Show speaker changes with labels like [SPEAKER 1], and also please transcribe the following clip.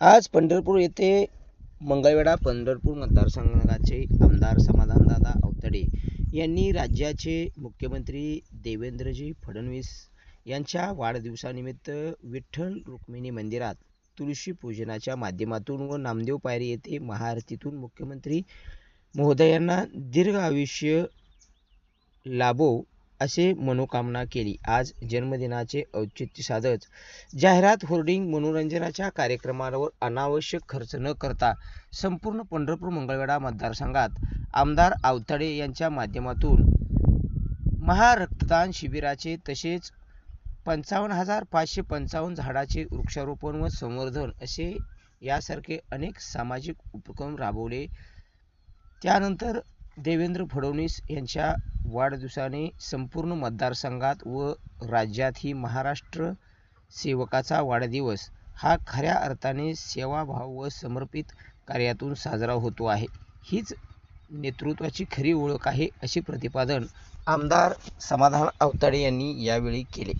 [SPEAKER 1] आज पंढरपूर येथे मंगळवेढा पंढरपूर मतदारसंघाचे आमदार समाधानदादा अवतडे यांनी राज्याचे मुख्यमंत्री देवेंद्रजी फडणवीस यांच्या वाढदिवसानिमित्त विठ्ठल रुक्मिणी मंदिरात तुळशी पूजनाच्या माध्यमातून व नामदेव पायरी येथे महाआरतीतून मुख्यमंत्री महोदयांना दीर्घ आयुष्य लाभो असे मनोकामना केली. आज जन्मदिनाचे औचित्य साधत जाहिरात होर्डिंग मनोरंजनाच्या कार्यक्रमांवर अनावश्यक खर्च न करता संपूर्ण पंढरपूर मंगळवेढा मतदारसंघात आमदार आवताडे यांच्या माध्यमातून महारक्तदान शिबिराचे तसेच पंचावन्न हजार पाचशे पंचावन्न झाडाचे वृक्षारोपण व संवर्धन असे यासारखे अनेक सामाजिक उपक्रम राबवले. त्यानंतर देवेंद्र फडणवीस यांच्या वाढदिवसाने संपूर्ण मतदारसंघात व राज्यातही महाराष्ट्र सेवकाचा वाढदिवस हा खऱ्या अर्थाने सेवाभाव व समर्पित कार्यातून साजरा होतो आहे. हीच नेतृत्वाची खरी ओळख आहे असे प्रतिपादन आमदार समाधान अवताडे यांनी यावेळी केले.